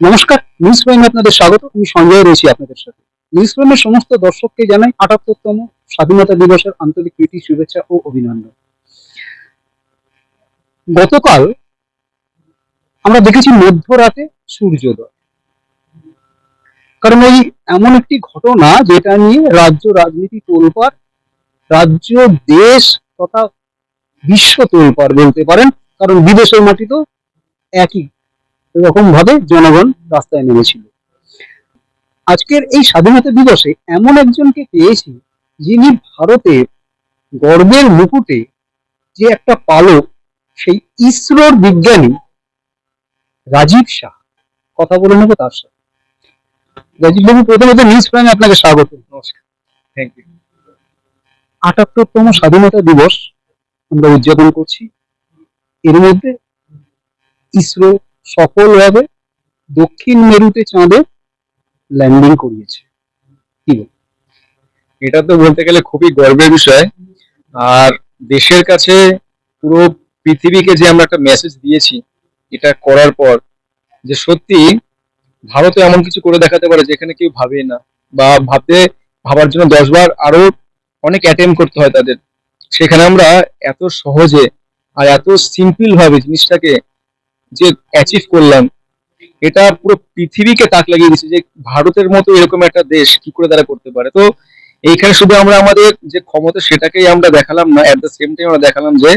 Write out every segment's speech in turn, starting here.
নমস্কার, নিউজ প্রাইমে আপনাদের স্বাগত। আমি সঞ্জয় রয়েছি আপনাদের সাথে। নিউজ প্রাইমের সমস্ত দর্শককে জানাই আটাত্তরতম স্বাধীনতা দিবসের আন্তরিক প্রীতি, শুভেচ্ছা ও অভিনন্দন। গতকাল আমরা দেখেছি মধ্যরাতে সূর্যোদয়। কারণ এই এমন একটি ঘটনা যেটা নিয়ে রাজ্য রাজনীতি তোলপার রাজ্য দেশ তথা বিশ্ব তোলপার বলতে পারেন, কারণ বিদেশের মাটি তো একই। এরকম ভাবে জনগণ রাস্তায় নেমেছিল। আজকের এই স্বাধীনতা দিবসে এমন একজনকে পেয়েছি যিনি ভারতের গর্বের মুকুটে যে একটা পালক সেই ইসরোর বিজ্ঞানী রাজীব শাহ। কথা বলে নেব তার সাথে। রাজীব বাবু প্রথমত নিউজ প্রাইমে আপনাকে স্বাগত। নমস্কার। থ্যাংক ইউ আটাত্তরতম স্বাধীনতা দিবস আমরা উদযাপন করছি। এর মধ্যে ইসরো সফলভাবে দক্ষিণ মেরুতে চাঁদে ল্যান্ডিং করিয়েছে। কি? এটা তো বলতে গেলে খুবই গর্বের বিষয়। আর দেশের কাছে পুরো পৃথিবীকে যে আমরা একটা মেসেজ দিয়েছি, এটা করার পর যে সত্যি ভারতে এমন কিছু করে দেখাতে পারে যেখানে কেউ ভাবে না বা ভাবতে, ভাবার জন্য দশবার আরও অনেক অ্যাটেম্প করতে হয় তাদের। সেখানে আমরা এত সহজে আর এত সিম্পল ভাবে জিনিসটাকে যে অ্যাচিভ করলাম, এটা পুরো পৃথিবীকে তাক লাগিয়ে দিচ্ছে যে ভারতের মতো এরকম একটা দেশ কি করে তারা করতে পারে। তো এইখানে শুধু আমরা আমাদের যে ক্ষমতা সেটাকেই আমরা দেখালাম না এট দ্য সেম টাইম আমরা দেখালাম যে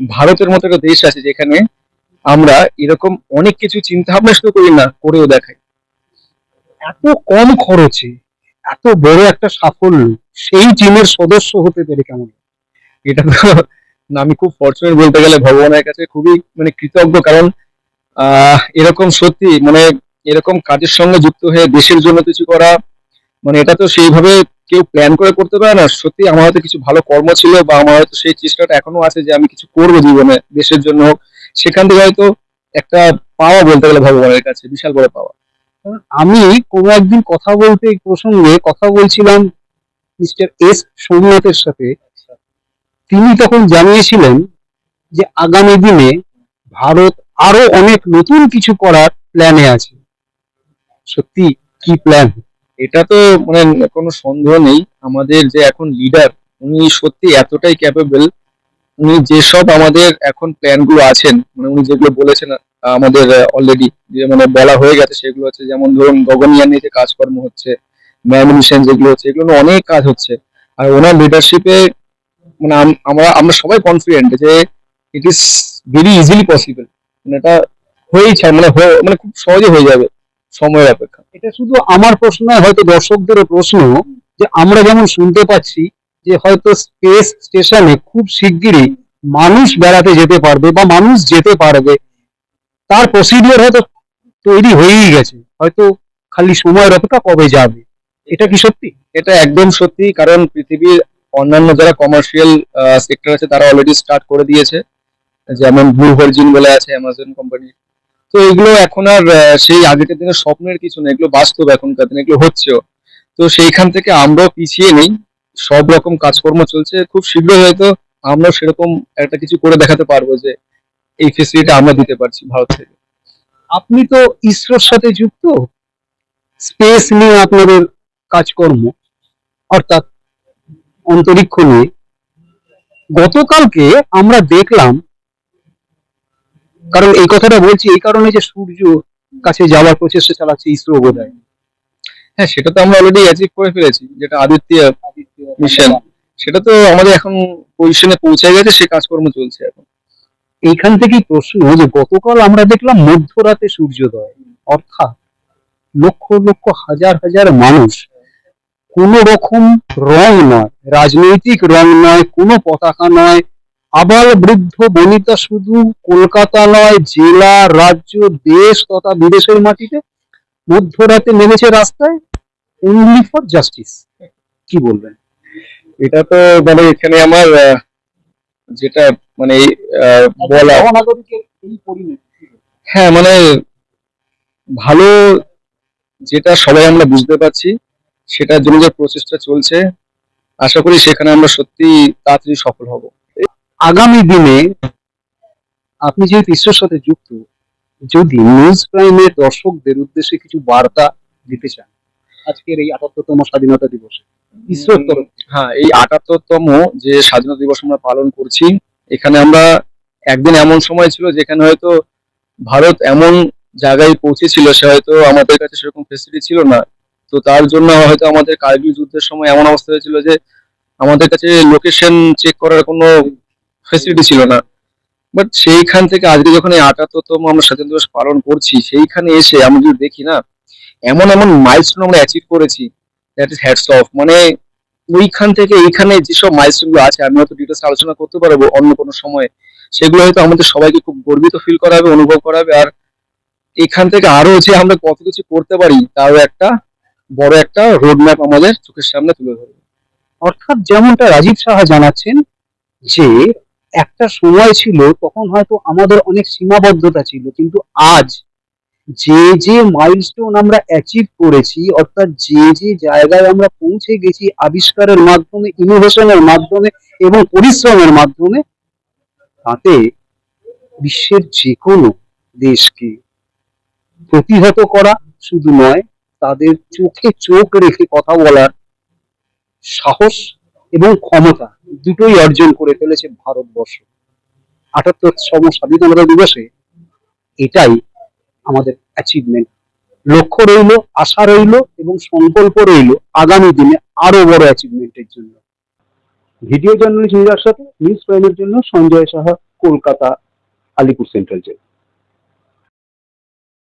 ভারতের মতো একটা দেশ আছে যেখানে আমরা এরকম অনেক কিছু চিন্তা ভাবনা শুধু করি না, করেও দেখাই। এত কম খরচে, এত বড় একটা সাফল্য, সেই টিমের সদস্য হতে পেরে কেমন এটা তো না, আমি খুব ফর্চুনেট বলতে গেলে ভগবানের কাছে খুবই মানে কৃতজ্ঞ কারণ এরকম সত্যি মানে এরকম কাজের সঙ্গে যুক্ত হয়ে দেশের জন্য কিছু করা মানে এটা তো সেইভাবে কেউ প্ল্যান করে করতে পারে না। সত্যি আমার হয়তো কিছু ভালো কর্ম ছিল বা আমার হয়তো সেই চেষ্টাটা এখনও আছে যে আমি কিছু করব জীবনে দেশের জন্য হোক। সেখান থেকে হয়তো একটা পাওয়া বলতে গেলে ভগবানের কাছে বিশাল বড় পাওয়া। আমি কোনো একদিন কথা বলতে প্রসঙ্গে কথা বলছিলাম মিস্টার এস সোমনাথের সাথে। তিনি তখন জানিয়েছিলেন যে আগামী দিনে ভারত আরও অনেক নতুন কিছু করার প্ল্যানে আছে। সত্যি, কি প্ল্যান এটা তো মানে কোনো সন্দেহ নেই। আমাদের যে এখন লিডার উনি সত্যি এতটাই ক্যাপেবল উনি যেসব আমাদের এখন প্ল্যানগুলো আছেন মানে উনি যেগুলো বলেছেন আমাদের অলরেডি যে মানে বলা হয়ে গেছে সেগুলো হচ্ছে, যেমন ধরুন গগনয়ান নিয়ে যে কাজকর্ম হচ্ছে ম্যান মিশন যেগুলো হচ্ছে, এগুলো অনেক কাজ হচ্ছে। আর ওনার লিডারশিপে মানে আমরা আমরা সবাই কনফিডেন্ট যে it is very easily possible মানে এটা হয়েই ছা- মানে মানে খুব সহজে হয়ে যাবে সময়ের অপেক্ষা। এটা শুধু আমার প্রশ্ন নয় হয়তো দর্শকদেরও প্রশ্ন যে আমরা যেমন শুনতে পাচ্ছি যে হয়তো স্পেস স্টেশনে খুব শিগগিরই মানুষ বেড়াতে যেতে পারবে বা মানুষ যেতে পারবে তার প্রসিডিওর হয়তো তৈরি হয়েই গেছে হয়তো খালি সময়ের অপেক্ষা কবে যাবে। এটা কি সত্যি? এটা একদম সত্যি কারণ পৃথিবীর অন্যান্য যারা কমার্শিয়াল সেক্টর আছে, তারা অলরেডি স্টার্ট করে দিয়েছে। যেমন ব্লু ভার্জিন বলে আছে অ্যামাজন কোম্পানি তো এগুলো এখন আর সেই আগেকার দিনের স্বপ্নের কিছু না, এগুলো বাস্তব এখনকার দিনে, এগুলো হচ্ছেও। তো সেইখান থেকে আমরাও পিছিয়ে নেই, সব রকম কাজকর্ম চলছে, খুব শীঘ্রই হয়তো আমরাও সেরকম একটা কিছু করে দেখাতে পারব যে, এই ফেসিলিটি আমরা দিতে পারছি ভারত থেকে। আপনি তো ইসরোর সাথে যুক্ত। স্পেস নিয়ে আপনাদের কাজকর্ম, অর্থাৎ অন্তরিক্ষ নিয়ে। গতকালকে আমরা দেখলাম কারণ এই কথাটা বলছি এই কারণে যে সূর্য কাছে যাওয়ার প্রচেষ্টা চালাচ্ছে ইসরো বোধহয়। হ্যাঁ সেটা তো আমরা অলরেডি অ্যাচিভ করে ফেলেছি যেটা আদিত্য মিশন সেটা তো আমাদের এখন পজিশনে পৌঁছে গেছে সে কাজকর্ম চলছে এখন। এইখান থেকেই প্রশ্ন যে গতকাল আমরা দেখলাম মধ্যরাতে সূর্যোদয় অর্থাৎ লক্ষ লক্ষ হাজার হাজার মানুষ কোন রকম রং নয়। রাজনৈতিক রং নয় কোনো পতাকা নয়। আবাল বৃদ্ধ বনিতা শুধু কলকাতা নয় জেলা রাজ্য দেশ তথা বিদেশের মাটিতে মধ্যরাতে নেমেছে রাস্তায় অনলি ফর জাস্টিস কি বলবেন? এটা তো মানে এখানে আমার যেটা মানে বলা পরিণতি হ্যাঁ মানে ভালো যেটা সবাই আমরা বুঝতে পারছি। সেটার জন্য যে প্রচেষ্টা চলছে। আশা করি সেখানে আমরা সত্যি তাড়াতাড়ি সফল হব। আগামী দিনে আপনি যেহেতু ইসরোর সাথে যুক্ত, যদি নিউজ প্রাইমের দর্শকদের উদ্দেশ্যে কিছু বার্তা দিতে চান, আজকের এই আটাত্তরতম স্বাধীনতা দিবসে ইসরোর তরফ। হ্যাঁ এই আটাত্তরতম যে স্বাধীনতা দিবস আমরা পালন করছি, এখানে আমরা একদিন এমন সময় ছিল যেখানে হয়তো ভারত এমন জায়গায় পৌঁছেছিল, সে হয়তো আমাদের কাছে সেরকম ফেসিলিটি ছিল না। তো তার জন্য হয়তো আমাদের কার্গিল যুদ্ধের সময় এমন অবস্থা হয়েছিল যে আমাদের কাছে লোকেশন চেক করার কোনো ফেসিলিটি ছিল না। বাট সেইখান থেকে আজকে যখন এই আটাত্তরতম আমরা স্বাধীনতা দিবস পালন করছি, সেইখানে এসে আমরা যদি দেখি না, এমন এমন মাইলস্টোন আমরা অ্যাচিভ করেছি দ্যাট ইজ হ্যাটস অফ মানে ওইখান থেকে এইখানে যেসব মাইলস্টোনগুলো আছে, আমি হয়তো ডিটেলস আলোচনা করতে পারব অন্য কোনো সময়, সেগুলো হয়তো আমাদের সবাইকে খুব গর্বিত ফিল করাবে, অনুভব করাবে। আর এখান থেকে আরও যে আমরা কত কিছু করতে পারি, তারও একটা বড় একটা রোড ম্যাপ আমাদের চোখের সামনে তুলে ধরবে। অর্থাৎ যেমনটা রাজীব সাহা জানাচ্ছেন যে, একটা সময় ছিল তখন হয়তো আমাদের অনেক সীমাবদ্ধতা ছিল, কিন্তু আজ যে যে মাইলস্টোন আমরা অ্যাচিভ করেছি, অর্থাৎ যে যে জায়গায় আমরা পৌঁছে গেছি আবিষ্কারের মাধ্যমে ইনোভেশনের মাধ্যমে এবং পরিশ্রমের মাধ্যমে, তাতে বিশ্বের যে কোনো দেশকে প্রতিহত করা শুধু নয় তাদের চোখে চোখ রেখে কথা বলার সাহস এবং ক্ষমতা দুটোই অর্জন করে ফেলেছে ভারতবর্ষ। আটাত্তরতম স্বাধীনতা দিবসে এটাই আমাদের অ্যাচিভমেন্ট লক্ষ্য রইল, আশা রইল এবং সংকল্প রইল আগামী দিনে আরও বড় অ্যাচিভমেন্টের জন্য। ভিডিও জার্নালিস্ট নিরার সাথে নিউজ প্রাইমের জন্য সঞ্জয় সাহা, কলকাতা, আলিপুর সেন্ট্রাল জেল